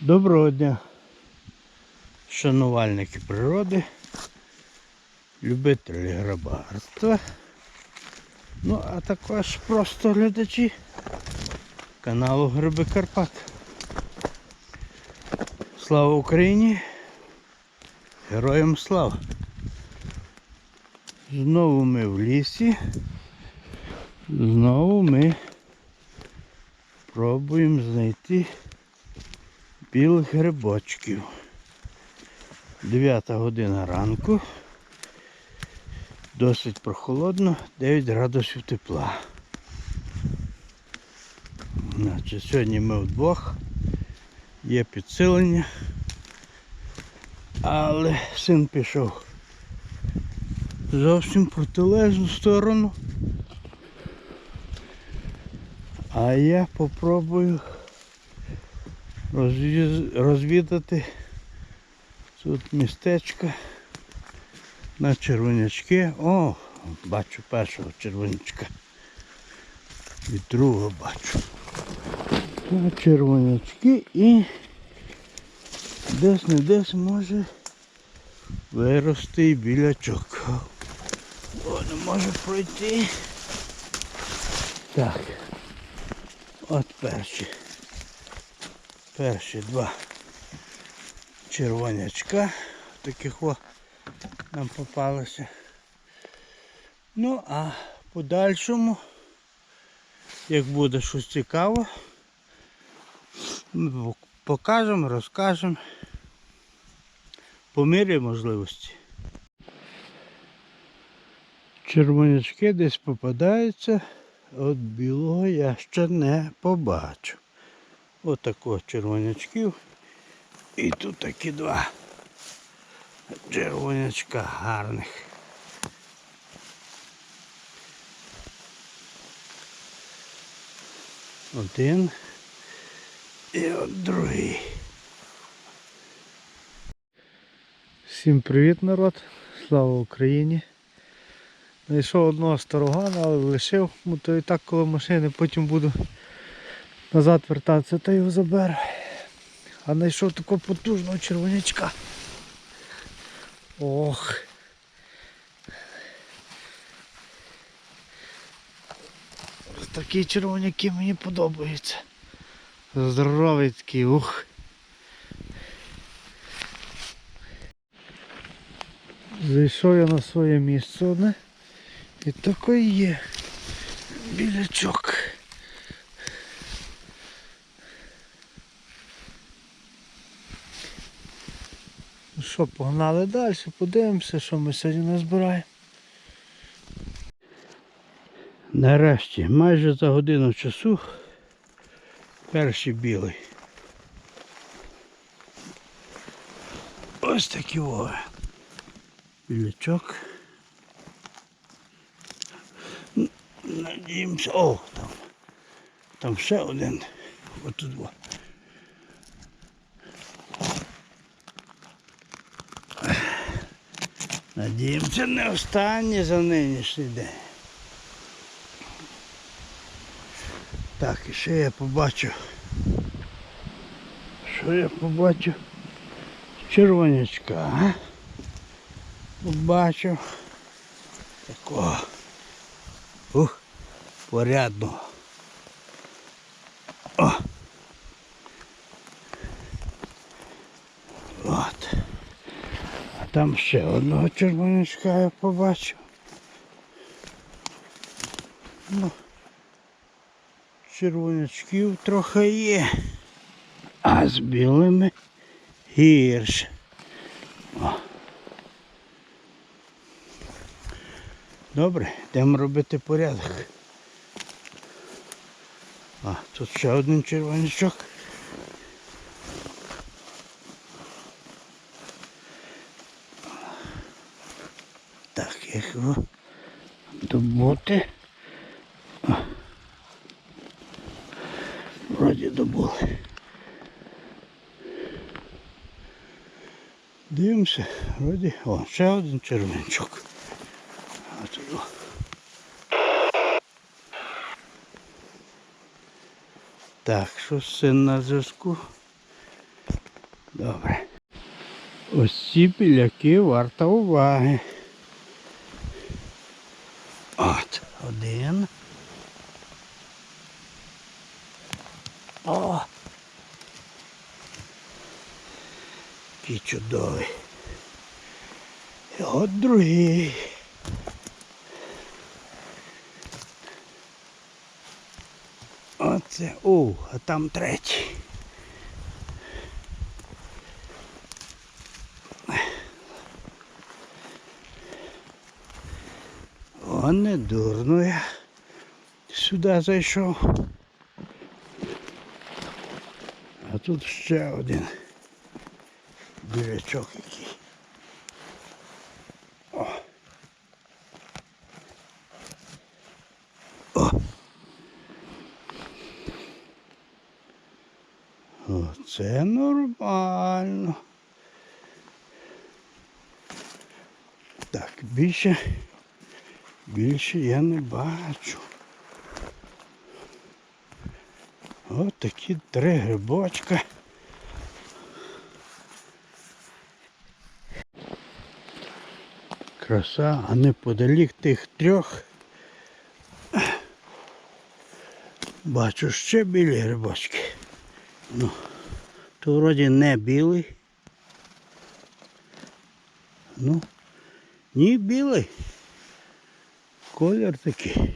Доброго дня, шанувальники природи, любителі грабарства, ну а також просто глядачі каналу Гриби Карпат. Слава Україні! Героям слава! Знову ми в лісі. Знову ми пробуємо знайти білих грибочків. 9 година ранку. Досить прохолодно, 9 градусів тепла. Значить, сьогодні ми вдвох. Є підсилення. Але син пішов зовсім протилежну сторону. А я попробую розвідати тут містечко на червонячки. О, бачу першого червонячка. І другого бачу. На червонячки і десь не десь може вирости і білячок. О, може пройти. Так. От перші. Перші два червонячка. Таких о нам попалося. Ну, а подальшому, як буде щось цікаво, покажемо, розкажемо по мірі можливості. Червонячки десь попадаються, от білого я ще не побачу. Отако червонячків. І тут такі два червонячка гарних. Один і от другий. Всім привіт народ! Слава Україні! Знайшов одного старогана, але лишив, бо то і так коло машини, потім буду назад вертатися та його заберу. А знайшов такого потужного червонячка. Ох. Ось Такі червоняки мені подобаються. Здоровий такий, ух. Зайшов я на своє місце одне. І такий є білячок. Що, погнали далі, подивимося, що ми сьогодні назбираємо. Нарешті, майже за годину часу перший білий. Ось такий о. Білячок. Надіємося. О, там. Там ще один. Отут. Надіємося, не останнє за нинішній день. Так, і ще я побачу. Що я побачу? Червонячка? Побачив. Такого. Ух, порядного. О! От. А там ще одного червонячка я побачив. Ну, червонячків трохи є. А з білими гірше. Добре, йдемо робити порядок. А, тут ще один червонячок. Його добути. Вроді добули. Дивимося, вроді. О, ще один тут. Так, що син на зв'язку? Добре. Ось ці біляки варта уваги. От, один. О! Який чудовий. І от другий. Оце, о, а там третій. О, не дурно я сюди зайшов. А тут ще один білячок який. О. О. Оце нормально. Так, більше, більше я не бачу. Ось такі три грибочка. Краса, а неподалік тих трьох. Бачу ще білі грибочки. Ну, то вроді не білий. Ну, ні білий. Колір такий.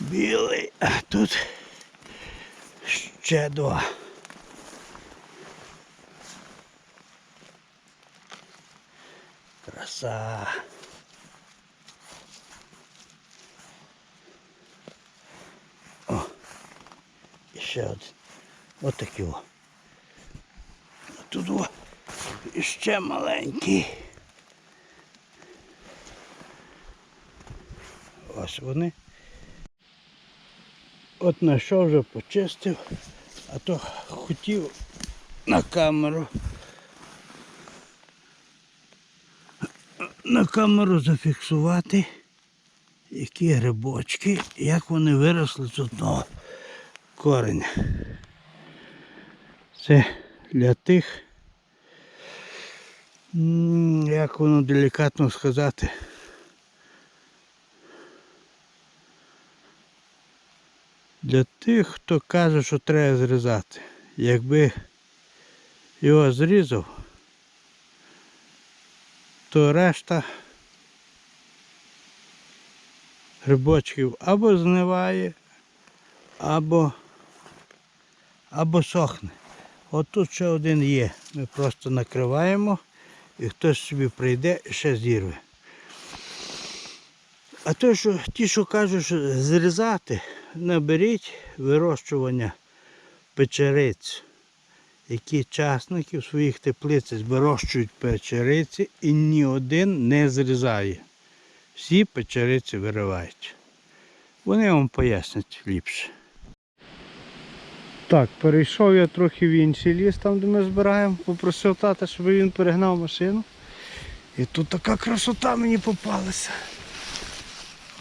Білий, а тут ще два. Краса. О, і ще один. Ось такий о. Тут о, іще маленький. Ось вони. От знайшов вже почистив, а то хотів на камеру. На камеру зафіксувати, які грибочки, як вони виросли з одного кореня. Це для тих, як воно делікатно сказати. Для тих, хто каже, що треба зрізати. Якби його зрізав, то решта грибочків або зниває, або, або сохне. От тут ще один є. Ми просто накриваємо і хтось собі прийде і ще зірве. А то, що ті, що кажуть, що зрізати, наберіть вирощування печериць, які частники в своїх теплицях вирощують печериці і ні один не зрізає. Всі печериці виривають. Вони вам пояснять ліпше. Так, перейшов я трохи в інший ліс, там де ми збираємо. Попросив тата, щоб він перегнав машину. І тут така красота мені попалася.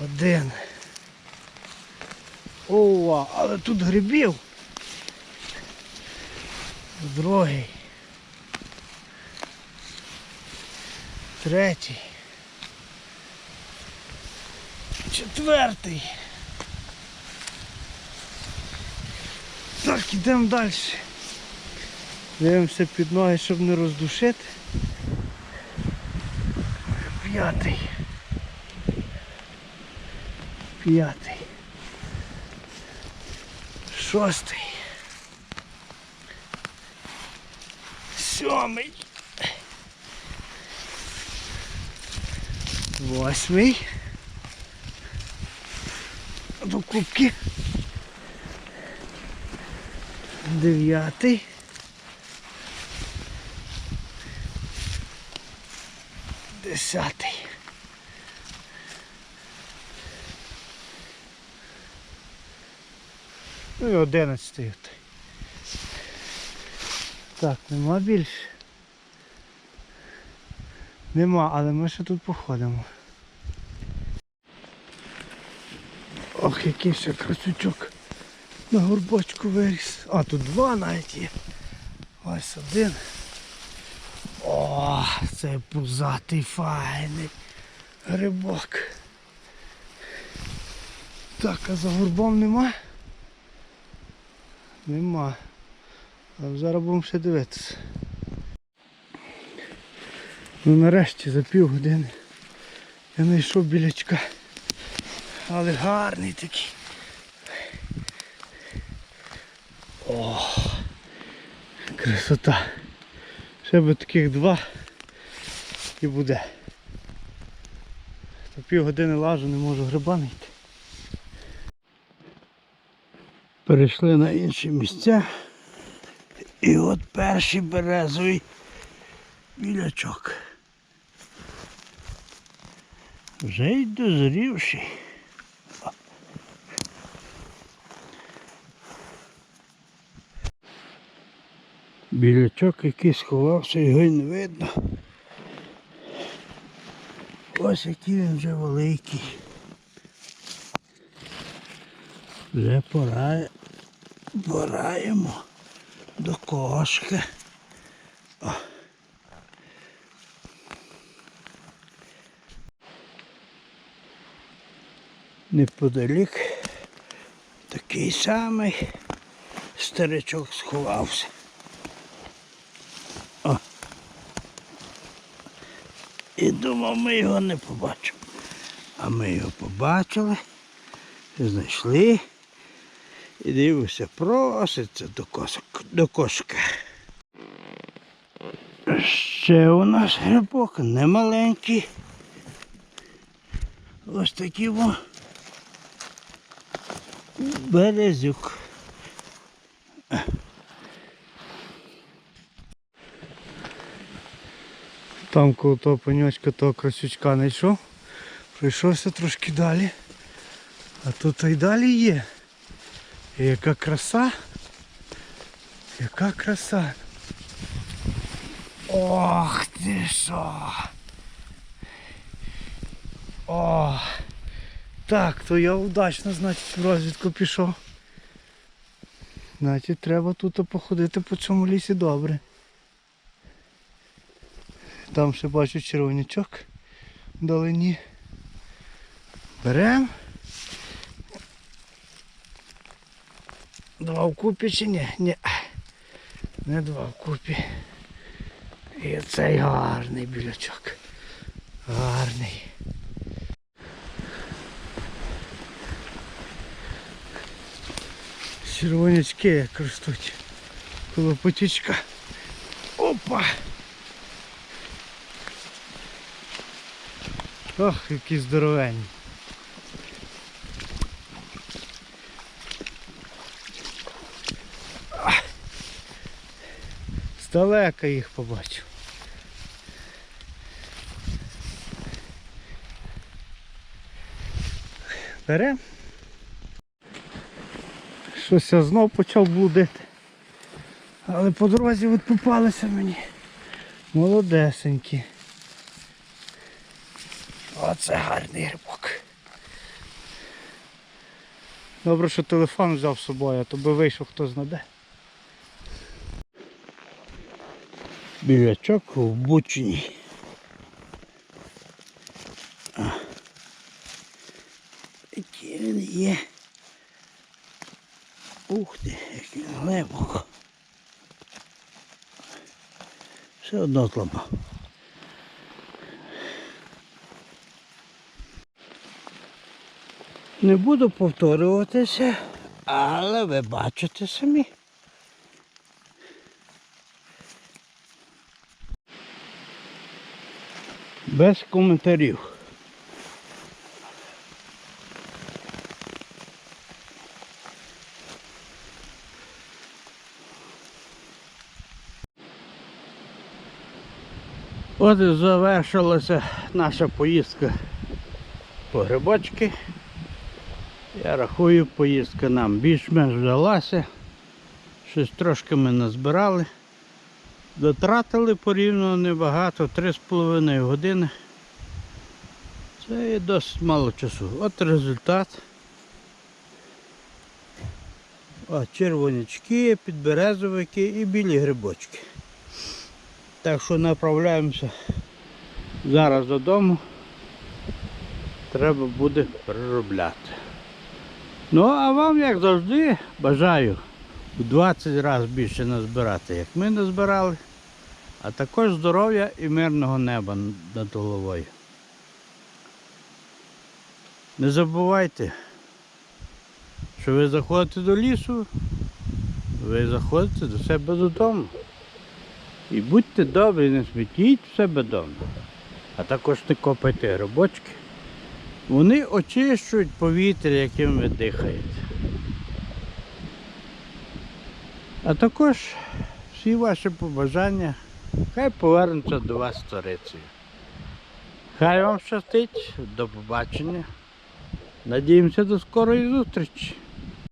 Один. Ова, але тут грибів. Другий. Третій. Четвертий. Так, ідемо далі. Дивимося під ноги, щоб не роздушити. П'ятий. П'ятий. Шостий. Сьомий. Восьмий. До кубки. Дев'ятий. Десятий. Ну і одинадцятий. от. Так, нема більше. Нема, але ми ще тут походимо. Ох, який ще красючок. На горбочку виріс. А тут два навіть є. Ось один. О, це пузатий файний грибок. Так, а за горбом нема? Нема. А зараз будемо ще дивитися. Ну нарешті за півгодини я знайшов білячка. Але гарний такий. О, красота. Ще би таких два і буде. Та півгодини лажу, не можу гриба знайти. Перейшли на інші місця. І от перший березовий білячок. Вже й дозрівший. Білячок який сховався, його й не видно. Ось який він вже великий. Вже пора, йому до кошки. О. Неподалік такий самий старичок сховався. О. І думав, ми його не побачимо. А ми його побачили, знайшли. І дивився, проситься до, косок, до кошка. Ще у нас грибок немаленький. Ось такий во березюк. Там коло того пеньочка того красючка знайшов. Пройшовся трошки далі. А тут і далі є. Яка краса. Яка краса. Ох ти що. О, так, то я удачно, значить, в розвідку пішов. Значить, треба тут походити по цьому лісі добре. Там ще бачу червонячок вдалині. Берем. Два вкупі чи ні? Ні. Не два вкупі. І цей гарний білячок. Гарний. Червонячки як ростуть. Коло потічка. Опа! Ох, які здоровенні. Здалека їх побачив. Берем. Щось я знов почав блудити. Але по дорозі от попалися мені. Молодесенькі. Оце гарний грибок. Добре, що телефон взяв з собою, а то би вийшов хто знаде. Білячок в бучині. Який він є. Ух ти, як він глибоко. Все одно зламав. Не буду повторюватися, але ви бачите самі. Без коментарів. От і завершилася наша поїздка по грибочки. Я рахую, поїздка нам більш-менш вдалася. Щось трошки ми назбирали. Дотратили порівняно небагато, 3,5 години. Це є досить мало часу. От результат. О, червонячки, підберезовики і білі грибочки. Так що направляємося зараз додому. Треба буде переробляти. Ну, а вам, як завжди, бажаю в 20 разів більше назбирати, як ми назбирали, а також здоров'я і мирного неба над головою. Не забувайте, що ви заходите до лісу, ви заходите до себе додому. І будьте добрі, не смітіть в себе вдома. А також не копайте грибочки. Вони очищують повітря, яким ви дихаєте. А також всі ваші побажання хай повернуться до вас сторицею. Хай вам щастить, до побачення. Надіємося до скорої зустрічі.